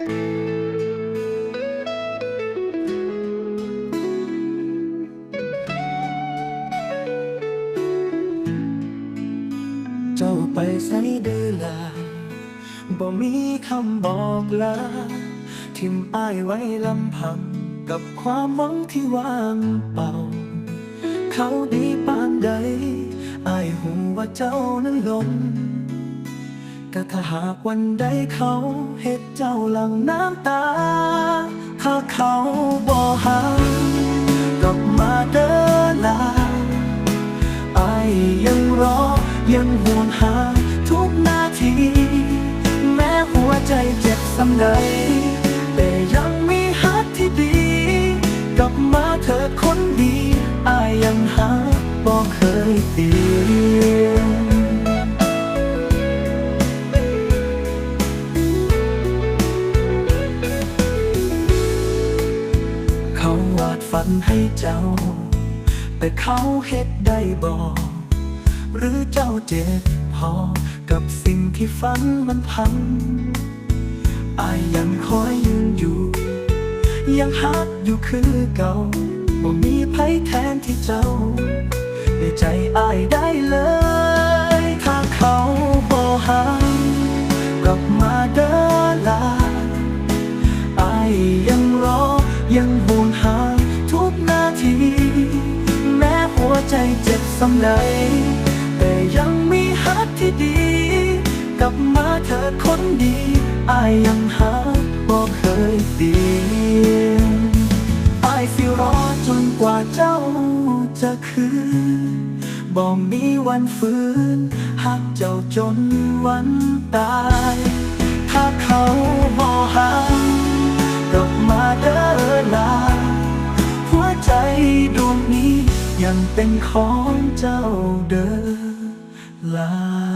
เจ้าไปใส่เดือลาบ่มีคำบอกลา ทิมอ้ายไว้ลำพัง กับความหวังที่ว่างเปล่า เขาดีปานใดอ้ายหูว่าเจ้านั้นหลง ก็ถ้าหากวันใดเขาเฮ็ดเจ้าหลังน้ำตา ถ้าเขาบ่หักกลับมาเดินลาไอยังรอยังห่วงหาทุกนาที แม้หัวใจเจ็บสำใดแต่ยังมีฮักที่ดี กลับมาเถิดคนดีไอยังหาบอกเคยเตียน ฝันให้เจ้า แต่เขาเฮ็ดได้บอกหรือเจ้าเจ็บพอ กับสิ่งที่ฝันมันพังอายยังคอยยืนอยู่ ยังฮักอยู่คือเก่าบ่มีไผแทนที่เจ้า ในใจอายได้เลย ใจเจ็บสำใดแต่ยังมีฮักที่ดี กลับมาเธอคนดีอายยังหาบอกเคยดีนอายสิรอจนกว่าเจ้าจะคืนบอกมีวันฟื้นหักเจ้าจนวันตาย ถ้าเขาบ่หักกลับมาเดินลาหัวใจดวงนี้ ยังเป็นของเจ้าเดิมลา